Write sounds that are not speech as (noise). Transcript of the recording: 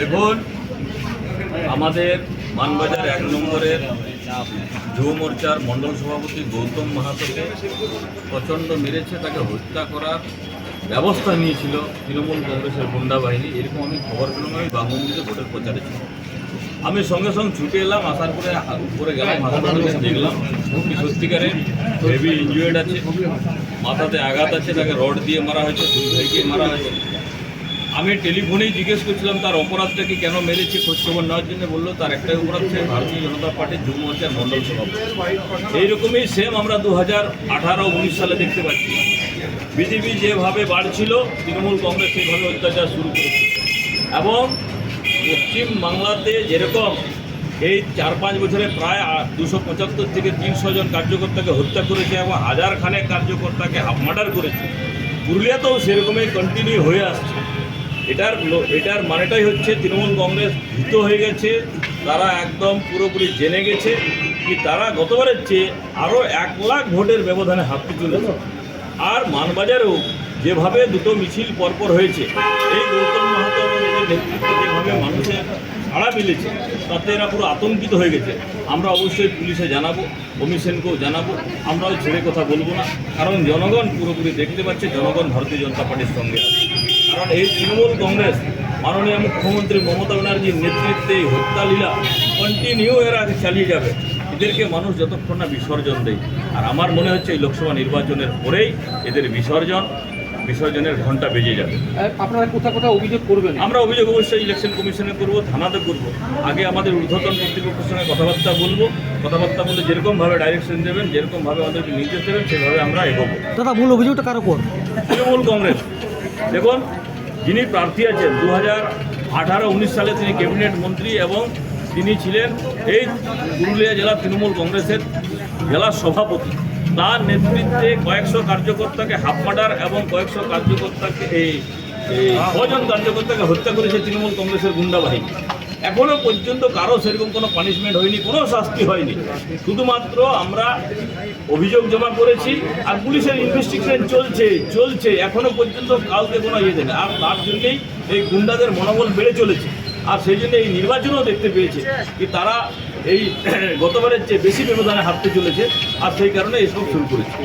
দেখুন আমাদের মানবাজার এক নম্বরের যুব মোর্চার মণ্ডল সভাপতি গৌতম মাহাতোকে প্রচণ্ড মেরেছে তাকে হত্যা করার ব্যবস্থা নিয়েছিল তৃণমূল কংগ্রেসের গুন্ডা বাহিনী। এরকম আমি খবর পেলাম আমি বাংলাদেশে ভোটের প্রচারে ছিলাম। আমি সঙ্গে সঙ্গে ছুটে এলাম, আসার পরে উপরে গেলাম হাসপাতালে দেখলাম, কি সত্যিকারে হেভি ইনজুয়েড আছে। মাথাতে আঘাত আছে, তাকে রড দিয়ে মারা হয়েছে, দুই ভাইকে মারা হয়েছে। আমি টেলিফোনেই জিজ্ঞেস করছিলাম, তার অপরাধটা কি কেন মেরেছে? খোঁজখবর নেওয়ার জন্য বলল, তার একটাই অপরাধ সে ভারতীয় জনতা পার্টির যুব মোর্চার মণ্ডল সভাপতি এইরকমই সেম আমরা দু হাজার আঠারো, উনিশ সালে দেখতে পাচ্ছি। বিজেপি যেভাবে বাড়ছিল, তৃণমূল কংগ্রেস সেইভাবে অত্যাচার শুরু করেছে। এবং পশ্চিম বাংলাতে যেরকম এই চার পাঁচ বছরে প্রায় দুশো পঁচাত্তর থেকে তিনশো জন কার্যকর্তাকে হত্যা করেছে এবং হাজার খানেক কার্যকর্তাকে মার্ডার করেছে। পুরুলিয়াতেও সেরকমই কন্টিনিউ হয়ে আসছে। এটার এটার মানেটাই হচ্ছে তৃণমূল কংগ্রেস ভীত হয়ে গেছে, তারা একদম পুরোপুরি জেনে গেছে কি তারা গতবারের চেয়ে আরও এক লাখ ভোটের ব্যবধানে হাঁটতে চলেছে। আর মানবাজারেও যেভাবে দুটো মিছিল পরপর হয়েছে, এই গৌতম মাহাতো নেতৃত্বে যেভাবে মানুষের সাড়া মিলেছে, তাতে এরা পুরো আতঙ্কিত হয়ে গেছে। আমরা অবশ্যই পুলিশে জানাব কমিশনকেও জানাব, আমরাও ছেড়ে কথা বলব না। কারণ জনগণ পুরোপুরি দেখতে পাচ্ছে, জনগণ ভারতীয় জনতা পার্টির সঙ্গে কারণ এই তৃণমূল কংগ্রেস, মাননীয় মুখ্যমন্ত্রী মমতা ব্যানার্জির নেতৃত্বে এই হত্যালীলা কন্টিনিউ এরা চালিয়ে যাবে। এদেরকে মানুষ যতক্ষণ না বিসর্জন দেয়। আর আমার মনে হচ্ছে এই লোকসভা নির্বাচনের পরেই এদের বিসর্জন বিসর্জনের ঘণ্টা বেজে যাবে। আর আপনারা কোথাও কোথাও অভিযোগ করবেন? আমরা অভিযোগ অবশ্যই ইলেকশন কমিশনে করব থানাতে করব। আগে আমাদের ঊর্ধ্বতন কর্তৃপক্ষের সঙ্গে কথাবার্তা বলব। কথাবার্তা বলে যেরকমভাবে ডাইরেকশন দেবেন যেরকমভাবে আমাদেরকে নির্দেশ দেবেন সেভাবে আমরা এগোবো। দাদা মূল অভিযোগটা কার উপর তৃণমূল কংগ্রেস। দেখুন যিনি প্রার্থী আছেন দু হাজার আঠারো উনিশ সালে তিনি ক্যাবিনেট মন্ত্রী এবং তিনি ছিলেন এই পুরুলিয়া জেলা তৃণমূল কংগ্রেসের জেলা সভাপতি। তার নেতৃত্বে কয়েকশো কার্যকর্তাকে হাফ মার্ডার এবং কয়েকশো কার্যকর্তাকে এই ছজন কার্যকর্তাকে হত্যা করেছে তৃণমূল কংগ্রেসের গুন্ডা বাহিনী এখনও পর্যন্ত কারও সেরকম কোনো পানিশমেন্ট হয়নি, কোনো শাস্তি হয়নি। শুধুমাত্র আমরা অভিযোগ জমা করেছি আর পুলিশের ইনভেস্টিগেশন চলছে চলছে। এখনও পর্যন্ত কাউকে কোনো ইয়ে দেয়নি। আর তার জন্যেই এই গুন্ডাদের মনোবল বেড়ে চলেছে। আর সেই জন্য এই নির্বাচনও দেখতে পেয়েছে। কি তারা এই (clears throat) গতবারের চেয়ে বেশি ব্যবধানে হাঁটতে চলেছে আর সেই কারণে এসব শুরু করেছে।